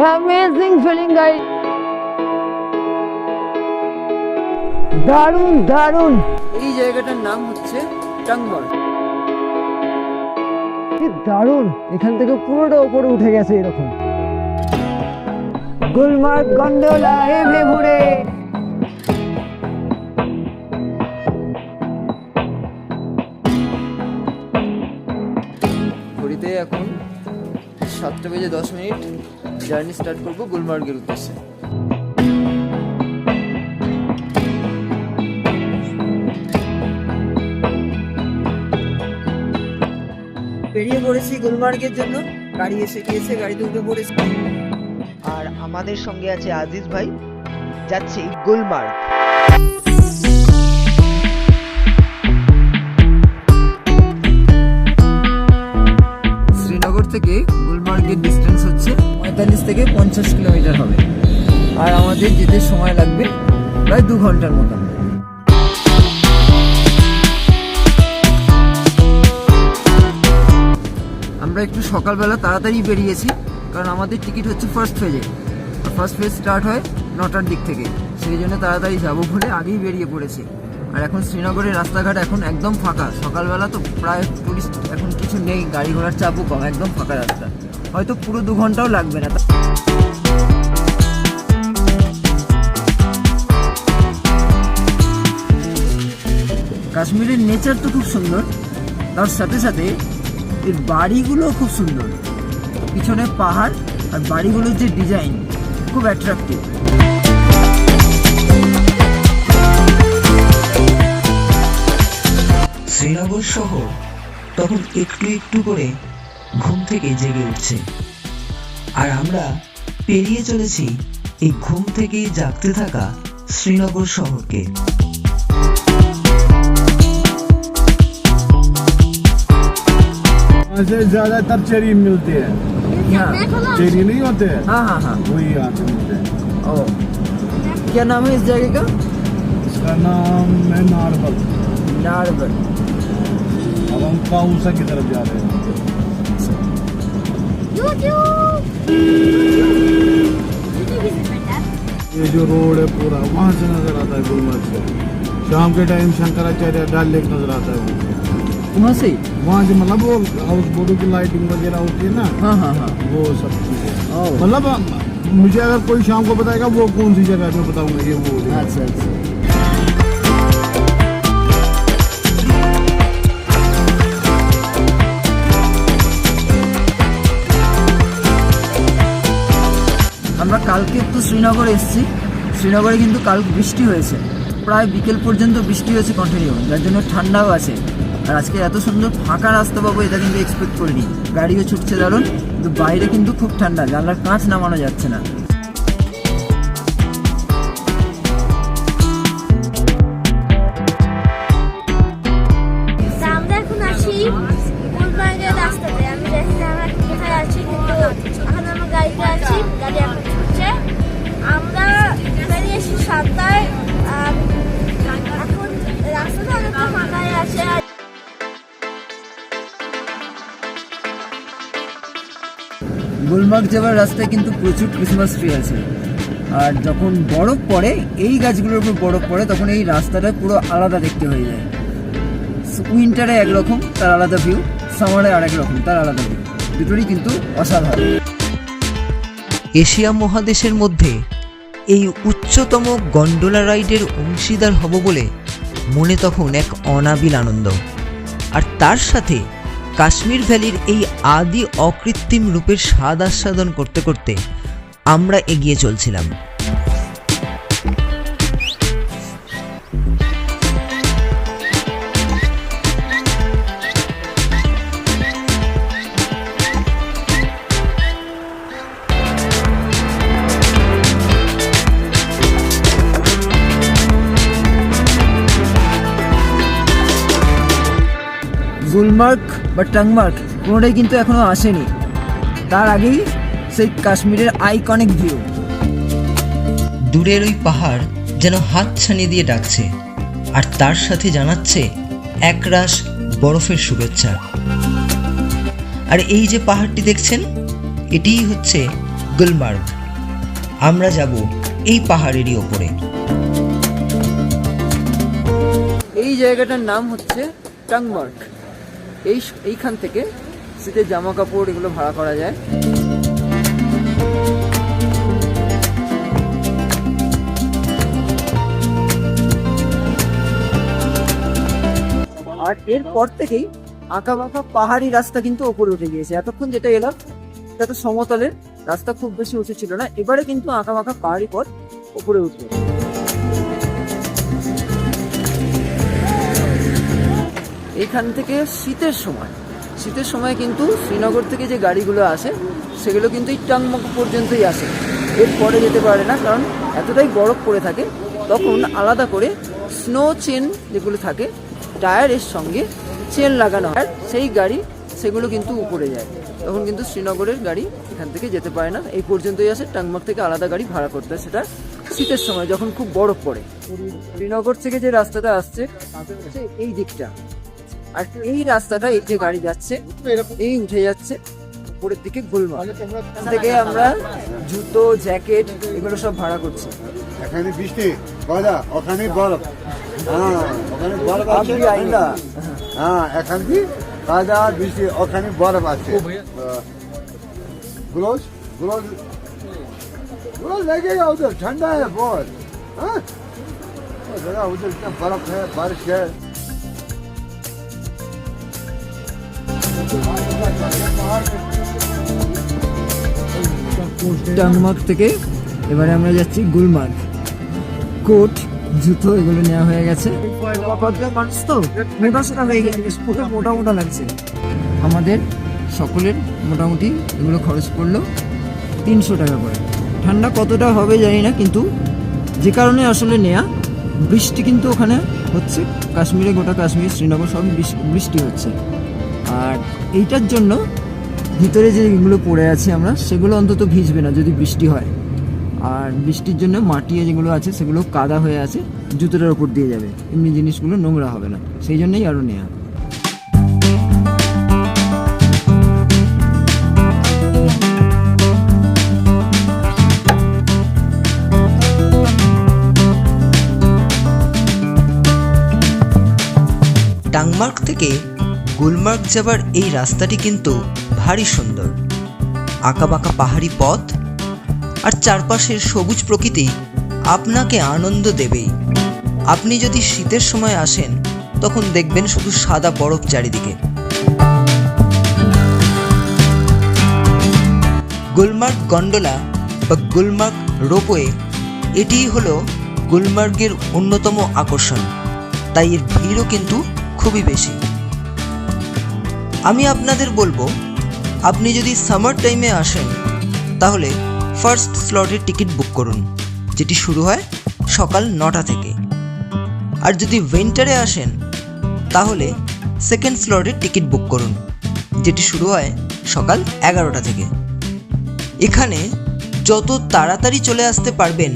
Amazing feeling গাই দারুণ দারুণ। এই জায়গাটার নাম হচ্ছে টাংমল কি দারুণ। এখান থেকে পুরোটা উপরে উঠে গেছে এরকম। গুলমার্গ গন্ডোলা হেভে ঘুরে সাতটা বেজে দশ মিনিট। জার্নি স্টার্ট করব গুলমার্গের উদ্দেশ্যে। বেরিয়ে পড়েছি গুলমার্গের জন্য। গাড়ি এসে গিয়েছে গাড়িতে উঠে পড়েছি। আর আমাদের সঙ্গে আছে আজিজ ভাই। যাচ্ছি গুলমার্গ। শ্রীনগর থেকে পঁয়তাল্লিশ থেকে পঞ্চাশ কিলোমিটার হবে। আর আমাদের যেতে সময় লাগবে প্রায় দু ঘণ্টার মতো আমরা একটু সকালবেলা তাড়াতাড়ি বেরিয়েছি, কারণ আমাদের টিকিট হচ্ছে ফার্স্ট ফেজে ফার্স্ট ফেজ স্টার্ট হয় নটার দিক থেকে। সেই জন্য তাড়াতাড়ি যাব বলে আগেই বেরিয়ে পড়েছি। আর এখন শ্রীনগরের রাস্তাঘাট এখন একদম ফাঁকা। সকালবেলা তো প্রায় টুরিস্ট এখন কিছু নেই, গাড়ি ঘোড়ার চাপও কম, একদম ফাঁকা রাস্তা। হয়তো পুরো দু ঘন্টাও লাগবে না। কাশ্মীরের নেচার তো খুব সুন্দর, তার সাথে সাথে এর বাড়িগুলো খুব সুন্দর। পিছনে পাহাড় আর বাড়িগুলোর যে ডিজাইন খুব অ্যাট্রাক্টিভ শ্রীনগর শহর তখন একটু একটু করে ঘুম থেকে জেগে উঠছে আর আমরা পেরিয়ে চলেছি এই ঘুম থেকে জাগতে থাকা শ্রীনগর শহরকে यहाँ से ज्यादातर चेरी मिलती है हाँ चेरी नहीं होते हैं हाँ हाँ हाँ वही यहाँ से मिलते हैं ओ क्या नाम है इस जगह का इसका नाम है नारबल नारबल अब हम काउसा की तरफ जा रहे हैं ये जो रोड है पूरा वहाँ से नज़र आता है गुलमर्ग से। शाम के टाइम शंकराचार्य डल लेक नज़र आता है वहाँ वहाँ से? वहाँ से मतलब वो हाउस बोटों की लाइटिंग वगैरह होती है ना हाँ हाँ हाँ। वो सब चीज़ें। मतलब मुझे अगर कोई शाम को बताएगा वो कौन सी जगह है, मैं बताऊँगा ये वो। अच्छा अच्छा। আমরা কালকে একটু শ্রীনগর এসেছি। শ্রীনগরে কিন্তু কাল বৃষ্টি হয়েছে। প্রায় বিকেল পর্যন্ত বৃষ্টি হয়েছে কন্টিনিউ যার জন্য ঠান্ডাও আছে। আর আজকে এত সুন্দর ফাঁকা রাস্তা পাবো, এটা কিন্তু এক্সপেক্ট করিনি। গাড়িও ছুটছে দারুণ, কিন্তু বাইরে কিন্তু খুব ঠান্ডা, জানলার কাঁচ নামানো যাচ্ছে না। গুলমার্গ যাওয়ার রাস্তায় কিন্তু প্রচুর ক্রিসমাস ট্রি আছে। আর যখন বরফ পড়ে, এই গাছগুলোর উপর বরফ পড়ে, তখন এই রাস্তাটা পুরো আলাদা দেখতে হয়ে যায়। উইন্টারে একরকম, তার আলাদা ভিউ সামারে আরেক রকম, তার আলাদা ভিউ দুটোরই কিন্তু অসাধারণ। এশিয়া মহাদেশের মধ্যে এই উচ্চতম গন্ডোলা রাইডের অংশীদার হব বলে মনে তখন এক অনাবিল আনন্দ। আর তার সাথে কাশ্মীর ভ্যালির এই আদি অকৃত্রিম রূপের স্বাদ আস্বাদন করতে করতে আমরা এগিয়ে চলছিলাম। গুলমার্গ বা টাংমার্গ কোনোটাই কিন্তু এখনও আসেনি। তার আগেই সেই কাশ্মীরের আইকনিক ভিউ দূরের ওই পাহাড় যেন হাত ছানিয়ে দিয়ে ডাকছে আর তার সাথে জানাচ্ছে একরাশ বরফের শুভেচ্ছা। আর এই যে পাহাড়টি দেখছেন এটিই হচ্ছে গুলমার্গ। আমরা যাব এই পাহাড়েরই ওপরে। এই জায়গাটার নাম হচ্ছে টাংমার্ক এই এইখান থেকে শীতের জামা কাপড় এগুলো ভাড়া করা যায়। আর এরপর থেকেই আঁকা বাঁকা পাহাড়ি রাস্তা কিন্তু ওপরে উঠে গিয়েছে। এতক্ষণ যেটা এলাম, সেটা তো সমতলের, রাস্তা খুব বেশি উঁচু ছিল না। এবারে কিন্তু আঁকা বাঁকা পাহাড়ি পথ উপরে উঠবে এইখান থেকে শীতের সময়। শীতের সময় কিন্তু শ্রীনগর থেকে যে গাড়িগুলো আসে, সেগুলো কিন্তু এই টাংমক পর্যন্তই আসে। এরপরে যেতে পারে না, কারণ এতটাই বরফ পড়ে থাকে, তখন আলাদা করে স্নো চেন যেগুলো থাকে টায়ারের সঙ্গে চেন লাগানো হয়। সেই গাড়ি, সেগুলো কিন্তু উপরে যায়। তখন কিন্তু শ্রীনগরের গাড়ি এখান থেকে যেতে পারে না। এই পর্যন্তই আসে টাংমক থেকে আলাদা গাড়ি ভাড়া করতে হয়। সেটা শীতের সময়, যখন খুব বরফ পড়ে। শ্রীনগর থেকে যে রাস্তাটা আসছে এই দিকটা। আর এই রাস্তাটা এই যে গাড়ি যাচ্ছে এই উঠে যাচ্ছে উপরের দিকে গুলমার্গ এখান থেকে আমরা জুতো জ্যাকেট এগুলো সব ভাড়া করছি এখানে বৃষ্টি বাজা ওখানে বরফ হ্যাঁ ওখানে বরফ আছে আপনি আইলা হ্যাঁ এখানে কি বাজা বৃষ্টি ওখানে বরফ আছে ग्लोव ग्लोव ग्लोव लगेगा उधर ठंडा है बहुत हाँ वो जगह उधर इतना बर्फ है बारिश है টাংমার্গ থেকে এবারে আমরা যাচ্ছি গুলমার্গ। কোট, জুতো এগুলো নেওয়া হয়ে গেছে। মানুষ হয়ে গেছে পুরো মোটা লাগছে। আমাদের সকলের মোটামুটি এগুলো খরচ পড়ল তিনশো টাকা করে। ঠান্ডা কতটা হবে জানি না, কিন্তু যে কারণে আসলে নেয়া। বৃষ্টি কিন্তু ওখানে হচ্ছে, কাশ্মীরে গোটা কাশ্মীর, শ্রীনগর সব বৃষ- বৃষ্টি হচ্ছে। আর এইটার জন্য ভিতরে যে এগুলো পড়ে আছে আমরা, সেগুলো অন্তত ভিজবে না যদি বৃষ্টি হয়। আর বৃষ্টির জন্য মাটি যেগুলো আছে, সেগুলো কাদা হয়ে আছে, জুতোটার উপর দিয়ে যাবে। এমনি জিনিসগুলো নোংরা হবে না। সেই জন্যই আরও নেওয়া টাংমার্গ থেকে গুলমার্গ যাবার এই রাস্তাটি কিন্তু ভারী সুন্দর। আঁকাবাঁকা পাহাড়ি পথ আর চারপাশের সবুজ প্রকৃতি আপনাকে আনন্দ দেবেই। আপনি যদি শীতের সময় আসেন, তখন দেখবেন শুধু সাদা বরফ চারিদিকে। গুলমার্গ গন্ডোলা বা গুলমার্গ রোপওয়ে, এটিই হলো গুলমার্গের অন্যতম আকর্ষণ। তাই এর ভিড়ও কিন্তু খুবই বেশি। আমি আপনাদের বলব, আপনি যদি সামার টাইমে আসেন, তাহলে ফার্স্ট স্লটের টিকিট বুক করুন, যেটি শুরু হয় সকাল নটা থেকে। আর যদি উইন্টারে আসেন, তাহলে সেকেন্ড স্লটের টিকিট বুক করুন, যেটি শুরু হয় সকাল এগারোটা থেকে। এখানে যত তাড়াতাড়ি চলে আসতে পারবেন,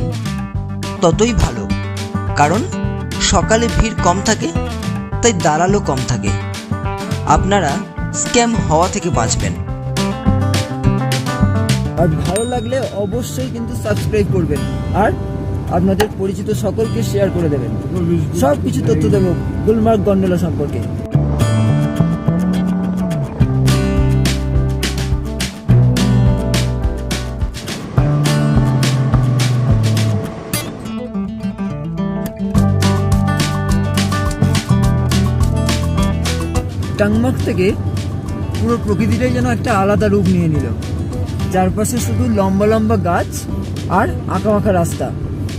ততই ভালো, কারণ সকালে ভিড় কম থাকে, তাই দালালও কম থাকে। আপনারা স্ক্যাম হওয়া থেকে বাঁচবেন। আর ভালো লাগলে অবশ্যই কিন্তু সাবস্ক্রাইব করবেন। আর আপনাদের পরিচিত সকলকে শেয়ার করে দেবেন। সব কিছু তথ্য দেবো গুলমার্গ গন্ডোলা সম্পর্কে। টাংমার্গ থেকে পুরো প্রকৃতিটাই যেন একটা আলাদা রূপ নিয়ে নিল। চারপাশে শুধু লম্বা লম্বা গাছ আর আঁকা আঁকা রাস্তা।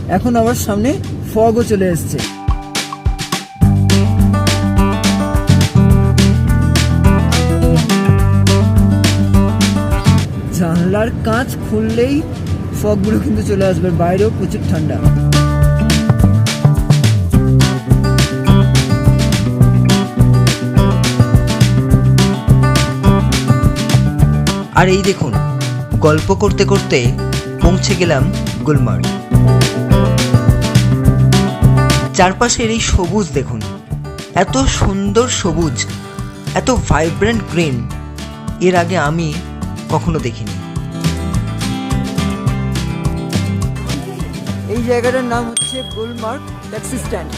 এখন আবার সামনে ফগও চলে এসছে। জানলার কাঁচ খুললেই ফগগুলো কিন্তু চলে আসবে। বাইরেও প্রচুর ঠান্ডা। আর এই দেখুন, গল্প করতে করতে পৌঁছে গেলাম গুলমার্গ। চারপাশের এই সবুজ দেখুন, এত সুন্দর সবুজ, এত ভাইব্রেন্ট গ্রিন এর আগে আমি কখনো দেখিনি। এই জায়গাটার নাম হচ্ছে গুলমার্গ ট্যাক্সি স্ট্যান্ড।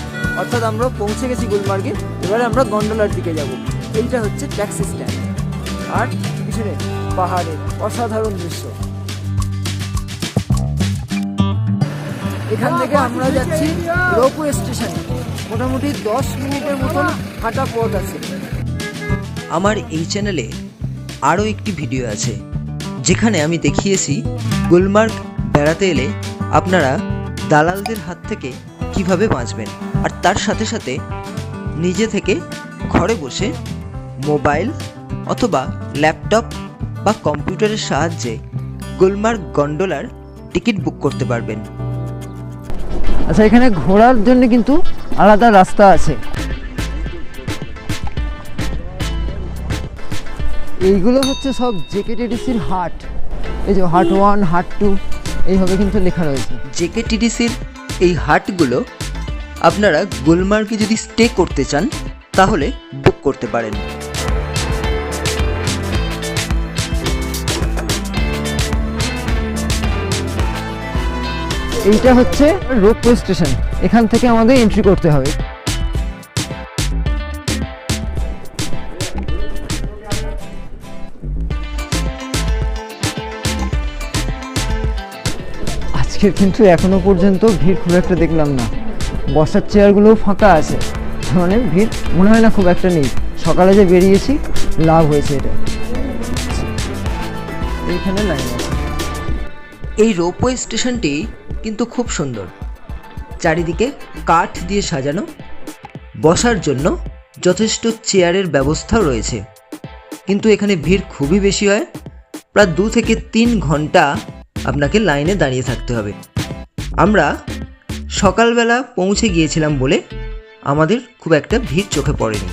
অর্থাৎ আমরা পৌঁছে গেছি গুলমার্গে, এবারে আমরা গন্ডোলার দিকে যাব। এইটা হচ্ছে ট্যাক্সি স্ট্যান্ড। আর পিছনে পাহাড়ের অসাধারণ দৃশ্য। এখান থেকে আমরা যাচ্ছি রোপওয়ে স্টেশনে। মোটামুটি দশ মিনিটের মতন হাঁটা পথ আছে। আমার এই চ্যানেলে আরও একটি ভিডিও আছে, যেখানে আমি দেখিয়েছি গুলমার্গ বেড়াতে এলে আপনারা দালালদের হাত থেকে কীভাবে বাঁচবেন। আর তার সাথে সাথে নিজে থেকে ঘরে বসে মোবাইল অথবা ল্যাপটপ বা কম্পিউটারের সাহায্যে গুলমার্গ গন্ডোলার টিকিট বুক করতে পারবেন। আচ্ছা এখানে ঘোরার জন্য কিন্তু আলাদা রাস্তা আছে। এইগুলো হচ্ছে সব জেকেটিডিসির হাট। এই যে হাট ওয়ান হাট টু এইভাবে কিন্তু লেখা রয়েছে। জেকেটিডিসির এই হাটগুলো আপনারা গুলমার্গে যদি স্টে করতে চান তাহলে বুক করতে পারেন। এইটা হচ্ছে রোপওয়ে স্টেশন। এখান থেকে আমাদের এন্ট্রি করতে হবে। আজকের কিন্তু এখনও পর্যন্ত ভিড় খুব একটা দেখলাম না। বসার চেয়ারগুলোও ফাঁকা আছে। মানে ভিড় মনে হয় না খুব একটা নেই। সকালে যে বেরিয়েছি, লাভ হয়েছে এটা। এইখানে লাইন আছে। এই রোপওয়ে স্টেশনটি কিন্তু খুব সুন্দর। চারিদিকে কাঠ দিয়ে সাজানো, বসার জন্য যথেষ্ট চেয়ারের ব্যবস্থাও রয়েছে। কিন্তু এখানে ভিড় খুবই বেশি হয়, প্রায় দু থেকে তিন ঘণ্টা আপনাকে লাইনে দাঁড়িয়ে থাকতে হবে। আমরা সকালবেলা পৌঁছে গিয়েছিলাম বলে আমাদের খুব একটা ভিড় চোখে পড়েনি।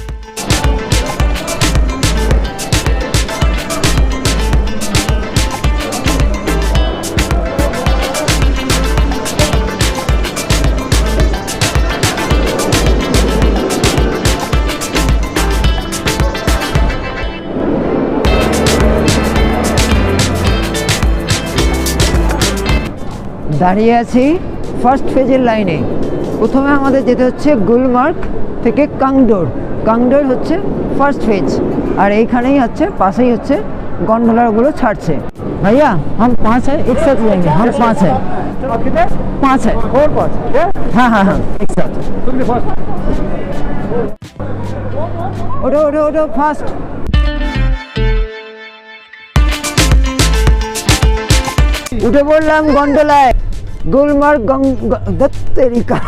দাঁড়িয়ে আছি ফার্স্ট ফেজের লাইনে প্রথমে আমাদের যেতে হচ্ছে গুলমার্গ থেকে কাংডোর কাংডোর হচ্ছে ফার্স্ট ফেজ আর এইখানেই হচ্ছে পাশেই হচ্ছে গন্ডোলারগুলো ছাড়ছে भैया हम पाँच है एक साथ लेंगे हम पाँच है पाँच है और पाँच हाँ हाँ हाँ एक साथ ওঠো ওঠো ওঠো ফার্স্ট উঠে পড়লাম গন্ডোলায় গুলমার্গ দত্তেরিকা।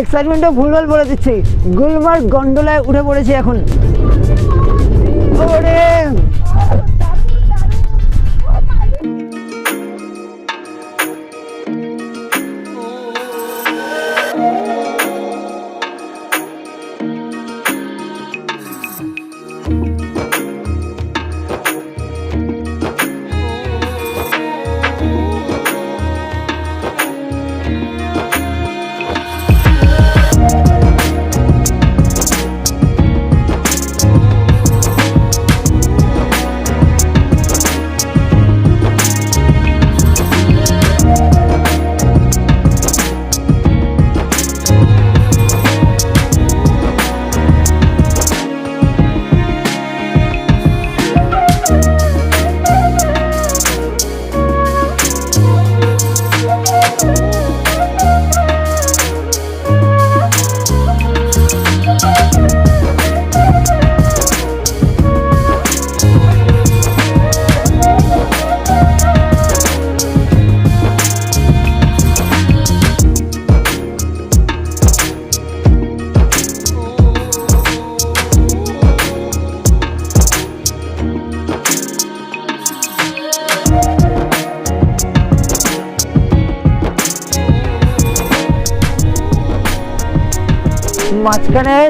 এক্সাইটমেন্টটা ভুলভাল বলে দিচ্ছি। গুলমার্গ গন্ডোলায় উঠে পড়েছি এখন।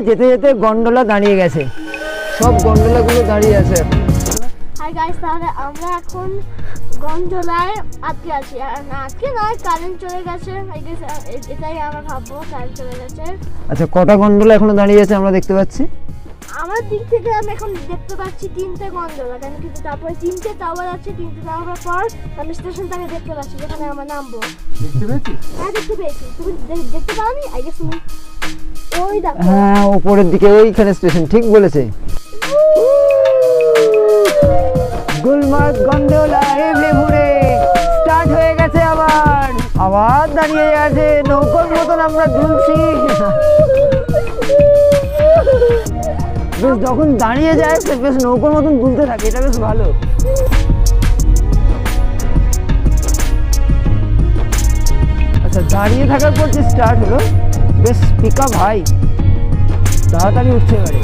যেতে যেতে গন্ডোলা দাঁড়িয়ে গেছে। সব গন্ডোলাগুলো দাঁড়িয়ে আছে। এখন। হাই গাইস তাহলে আমরা এখন গন্ডোলায় আটকে আছি। আটকে নয় কারেন্ট চলে গেছে। এটাই আমরা ভাববো কারেন্ট চলে গেছে। আচ্ছা কটা গন্ডোলা এখনও দাঁড়িয়ে আছে আমরা দেখতে পাচ্ছি? আমার দিক থেকে আমি এখন দেখতে পাচ্ছি তিনটে গন্ডোলা কেন কিন্তু তারপরে তিনটে টাওয়ার আছে তিনটে টাওয়ার পর আমি স্টেশন থেকে দেখতে পাচ্ছি যেখানে আমরা নামবো। দেখতে হ্যাঁ দেখতে পেয়েছি। তুমি দেখতে পাওনি? আই গেস তুমি ওই দেখো। হ্যাঁ ওপরের দিকে ওইখানে স্টেশন ঠিক বলেছে। গুলমার্গ গন্ডোলা এমনি ঘুরে স্টার্ট হয়ে গেছে আবার। আবার দাঁড়িয়ে আছে নৌকোর মতন আমরা দুলছি বেশ যখন দাঁড়িয়ে যায়, সে বেশ নৌকোর মতন দুলতে থাকে। এটা বেশ ভালো। আচ্ছা দাঁড়িয়ে থাকার পর যে স্টার্ট হলো, বেশ পিক আপ হাই তাড়াতাড়ি উঠছে এবারে।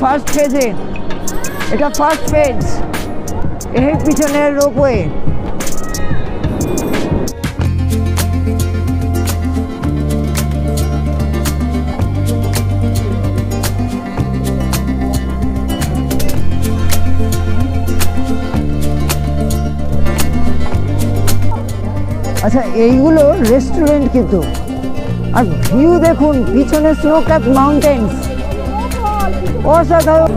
ফার্স্ট ফেজে এটা ফার্স্ট ফেজ এই পিছনের রোপওয়ে আচ্ছা এইগুলো রেস্টুরেন্ট কিন্তু। আর ভিউ দেখুন, পিছনে স্নো ক্যাপ মাউন্টেন্স অসাধারণ।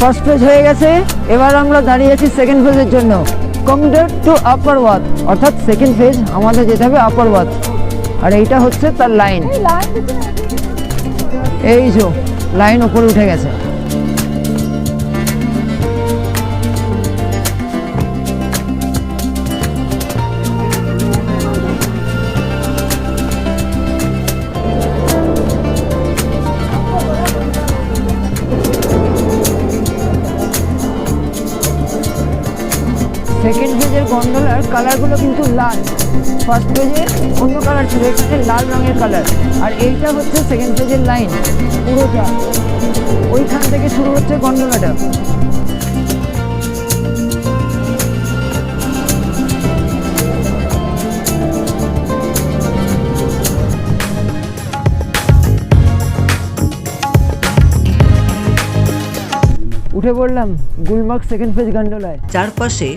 ফার্স্ট ফেজ হয়ে গেছে। এবার আমরা দাঁড়িয়ে আছি সেকেন্ড ফেজের জন্য। কমডর টু আপার ওয়াত অর্থাৎ সেকেন্ড ফেজ আমাদের যেতে হবে আপার ওয়াত আর এইটা হচ্ছে তার লাইন এই যে লাইন ওপরে উঠে গেছে। কালারগুলো কিন্তু লাল। ফার্স্ট পেজে অন্য কালার ছিল এখানে লাল রঙের কালার। আর এইটা হচ্ছে সেকেন্ড পেজের লাইন পুরোটা। ওইখান থেকে শুরু হচ্ছে গন্ডলাটা উঠে পড়লাম গুলমার্গ সেকেন্ড পেজ গন্ডলায়। চারপাশে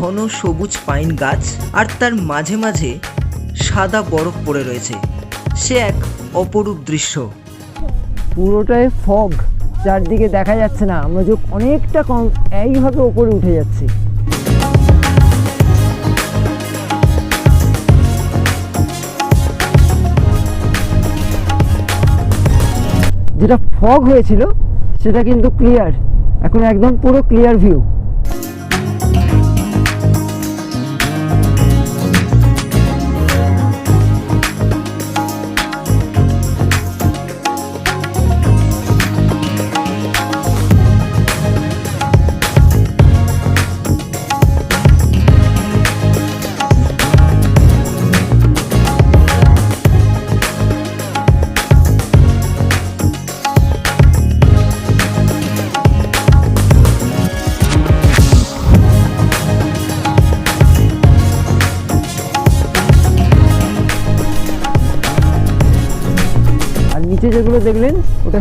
ঘন সবুজ পাইন গাছ আর তার মাঝে মাঝে সাদা বরফ পড়ে রয়েছে। সে এক অপরূপ দৃশ্য। পুরোটাই ফগ, চারদিকে দেখা যাচ্ছে না। আমরা যে অনেকটা কম, এইভাবে ওপরে উঠে যাচ্ছি। যেটা ফগ হয়েছিল, সেটা কিন্তু ক্লিয়ার। এখন একদম পুরো ক্লিয়ার ভিউ।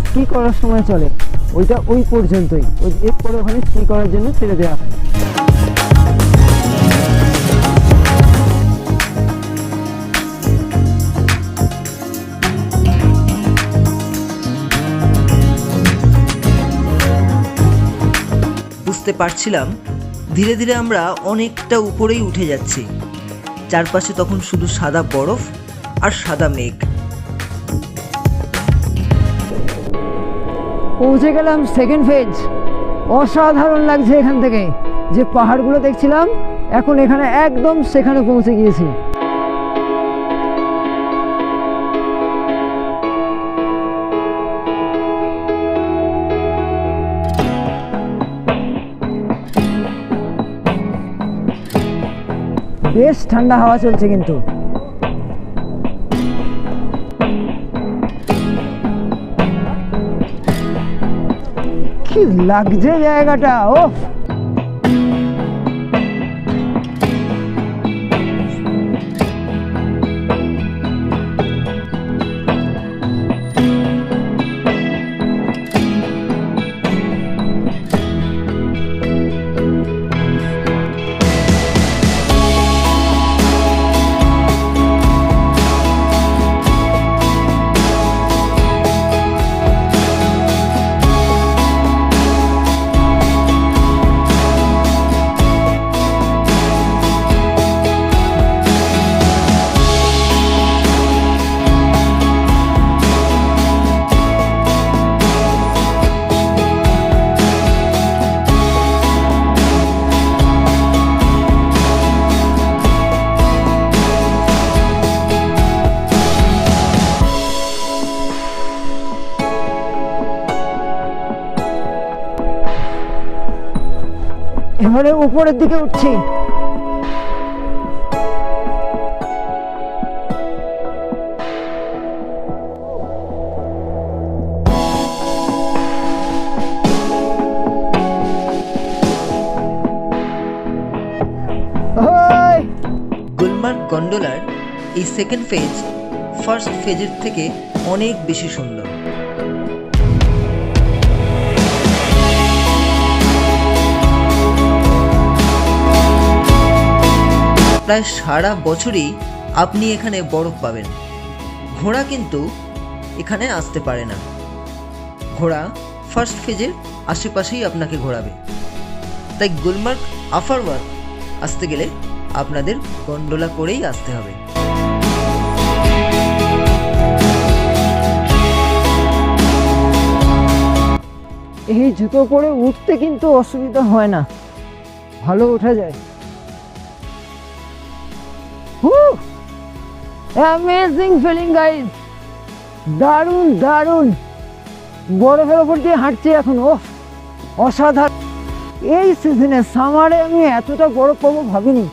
স্কি করার সময় চলে, ওইটা ওই পর্যন্তই। ওই এরপরে ওখানে স্কি করার জন্য ছেড়ে দেওয়া হয়। বুঝতে পারছিলাম, ধীরে ধীরে আমরা অনেকটা উপরেই উঠে যাচ্ছি। চারপাশে তখন শুধু সাদা বরফ আর সাদা মেঘ। পৌঁছে গেলাম সেকেন্ড ফেজ অসাধারণ লাগছে এখান থেকে। যে পাহাড়গুলো দেখছিলাম, এখন এখানে একদম সেখানে পৌঁছে গিয়েছি। বেশ ঠান্ডা হাওয়া চলছে কিন্তু। লাগছে জায়গাটা ও এবারে উপরের দিকে উঠছি। গুলমার্গ গন্ডোলার এই সেকেন্ড ফেজ ফার্স্ট ফেজের থেকে অনেক বেশি সুন্দর। প্রায় সারা বছরই আপনি এখানে বরফ পাবেন। ঘোড়া কিন্তু এখানে আসতে পারে না। ঘোড়া ফার্স্ট ফেজের আশেপাশেই আপনাকে ঘোরাবে। তাই গুলমার্গ আফারওয়াত আসতে গেলে আপনাদের গন্ডোলা করেই আসতে হবে। এই জুতো পরে উঠতে কিন্তু অসুবিধা হয় না। ভালো ওঠা যায়। অ্যামেজিং ফিলিং গাইজ দারুণ দারুণ। বরফের ওপর দিয়ে হাঁটছি এখন ও অসাধারণ। এই সিজনে সামারে আমি এতটা বরফ পাবো ভাবিনি।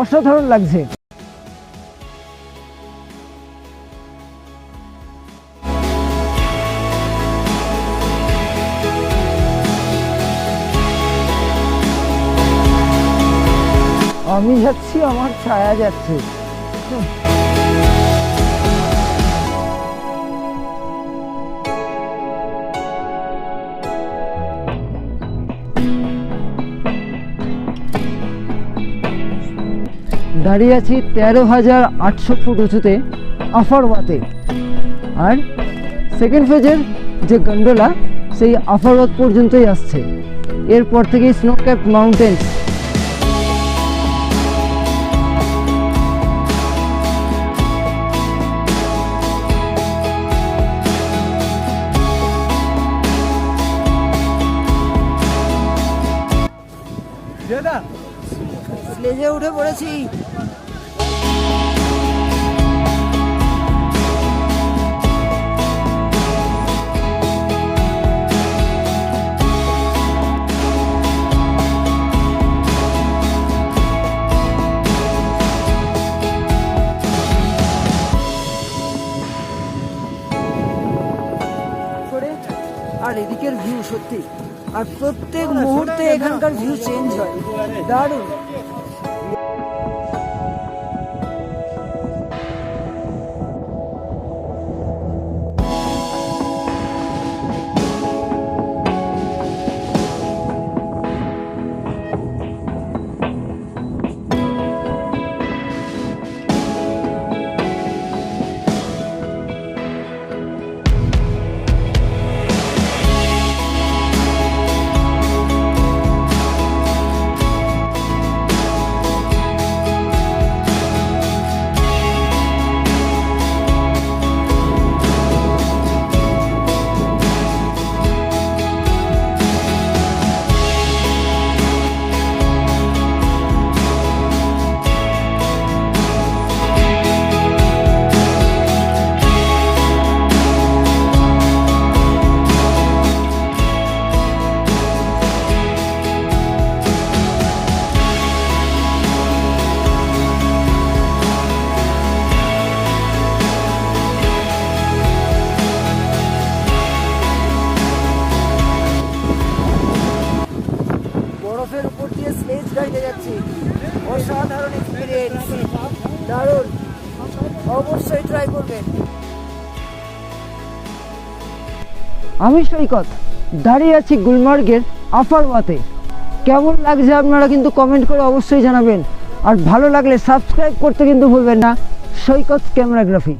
অসাধারণ লাগছে। আমি যাচ্ছি, আমার ছায়া যাচ্ছে। দাঁড়িয়ে আছি তেরো হাজার আটশো ফুট উঁচুতে, আফারওয়াতে। আর সেকেন্ড ফেজের যে গন্ডোলা সেই আফারওয়াত পর্যন্তই আসছে। এরপর থেকেই স্নো ক্যাপ মাউন্টেন্স আর প্রত্যেক মুহূর্তে এখানকার ভিউ চেঞ্জ হয়। দারুণ। আমি সৈকত দাঁড়িয়ে আছি গুলমার্গের আফারওয়াতে। কেমন লাগছে আপনারা কিন্তু কমেন্ট করে অবশ্যই জানাবেন। আর ভালো লাগলে সাবস্ক্রাইব করতে কিন্তু ভুলবেন না। সৈকত ক্যামেরাগ্রাফি।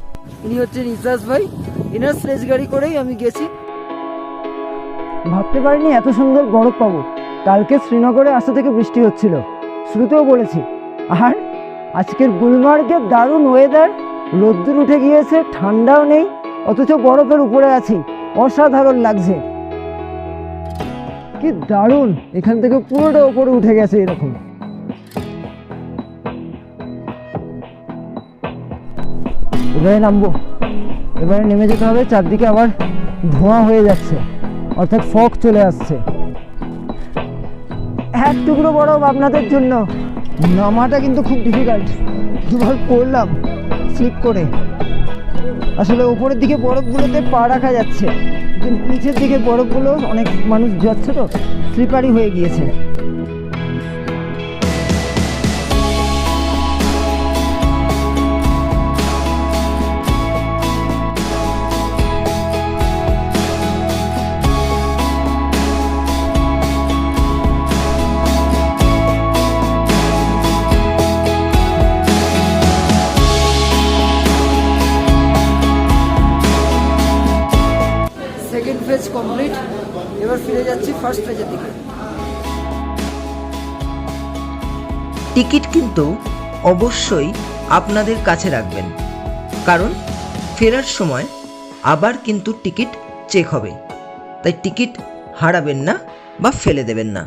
ইনি হচ্ছেন ইসাস ভাই। ইনার স্লেজ গাড়ি করেই আমি গেছি। ভাবতে পারিনি এত সুন্দর বরফ পাবো। কালকে শ্রীনগরে আসা থেকে বৃষ্টি হচ্ছিল। শুরুতেও বলেছি। আর আজকের গুলমার্গের দারুণ ওয়েদার রোদ্দুর উঠে গিয়েছে ঠান্ডাও নেই। অথচ বরফের উপরে আছি। অসাধারণ লাগছে। কি দারুণ! এখান থেকে পুরোটা উপরে উঠে গেছে এরকম। এবারে নামবো। এবারে নেমে যেতে হবে, চারদিকে আবার ধোঁয়া হয়ে যাচ্ছে। অর্থাৎ ফক চলে আসছে। এক টুকরো বরফ আপনাদের জন্য। নামাটা কিন্তু খুব ডিফিকাল্ট দুবার পড়লাম স্লিপ করে। আসলে উপরের দিকে বরফগুলোতে পা রাখা যাচ্ছে। নিচের দিকে বরফগুলো অনেক মানুষ যাচ্ছে তো স্লিপারি হয়ে গিয়েছে। কিন্তু অবশ্যই আপনাদের কাছে রাখবেন। কারণ ফেরার সময় আবার কিন্তু টিকিট চেক হবে। তাই টিকিট হারাবেন না বা ফেলে দেবেন না।